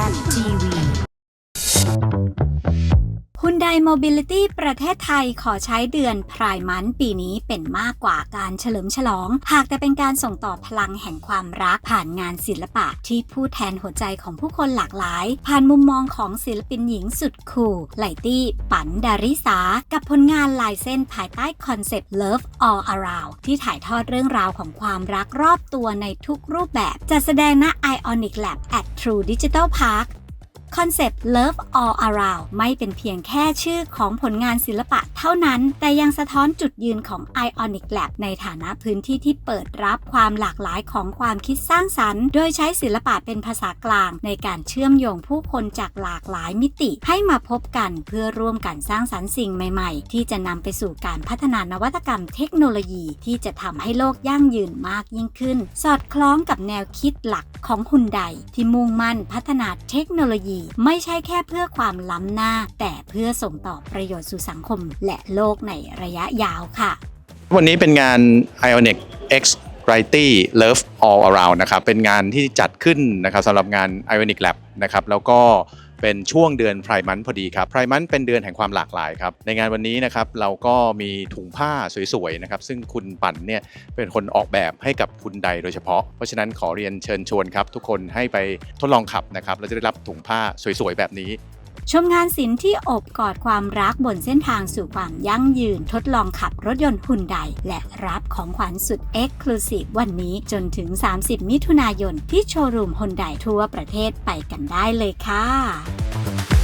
Sally TV. ฮุนไดโมบิลิตี้ประเทศไทยขอใช้เดือนพรายมันปีนี้เป็นมากกว่าการเฉลิมฉลอง หากแต่เป็นการส่งต่อพลังแห่งความรักผ่านงานศิลปะที่พูดแทนหัวใจของผู้คนหลากหลาย ผ่านมุมมองของศิลปินหญิงสุดคูลไลตี้ปันดาริสา กับผลงานลายเส้นภายใต้คอนเซปต์ Love All Around ที่ถ่ายทอดเรื่องราวของความรักรอบตัวในทุกรูปแบบจัดแสดงณ Ionic Lab at True Digital Park คอนเซปต์ Love All Around ไม่เป็นเพียงแค่ชื่อของผลงานศิลปะเท่านั้น แต่ยังสะท้อนจุดยืนของ Ionic Lab ในฐานะพื้นที่ที่เปิดรับความหลากหลายของความคิดสร้างสรรค์ โดยใช้ศิลปะเป็นภาษากลาง ในการเชื่อมโยงผู้คนจากหลากหลายมิติ ให้มาพบกันเพื่อร่วมกันสร้างสรรค์สิ่งใหม่ ๆ ที่จะนำไปสู่การพัฒนานวัตกรรมเทคโนโลยีที่จะทำให้โลกยั่งยืนมากยิ่งขึ้น สอดคล้องกับแนวคิดหลักของฮุนไดที่มุ่งมั่นพัฒนาเทคโนโลยีไม่ใช่แค่เพื่อความล้ำหน้า แต่เพื่อส่งต่อประโยชน์สู่สังคมและโลกในระยะยาวค่ะ วันนี้เป็นงาน Ionic X Variety Love All Around นะครับ เป็นงานที่จัดขึ้นนะครับสำหรับงาน Ionic Lab นะครับ แล้วก็ เป็นช่วงเดือนไพรมันพอดีครับไพรมันเป็นเดือนแห่งความหลากหลายครับในงานวันนี้นะครับเราก็มีถุงผ้าสวยๆนะครับซึ่งคุณปั่นเนี่ยเป็นคนออกแบบให้กับคุณใดโดยเฉพาะ เพราะฉะนั้นขอเรียนเชิญชวนครับทุกคนให้ไปทดลองขับนะครับเราจะได้รับถุงผ้าสวยๆแบบนี้ ชมงานศิลป์ที่อบกอดความรักบนเส้นทางสู่ความยั่งยืนทดลองขับรถยนต์ฮุนไดและรับของขวัญสุดเอ็กซ์คลูซีฟวันนี้จนถึง 30 มิถุนายนที่โชว์รูมฮุนไดทั่วประเทศไปกันได้เลยค่ะ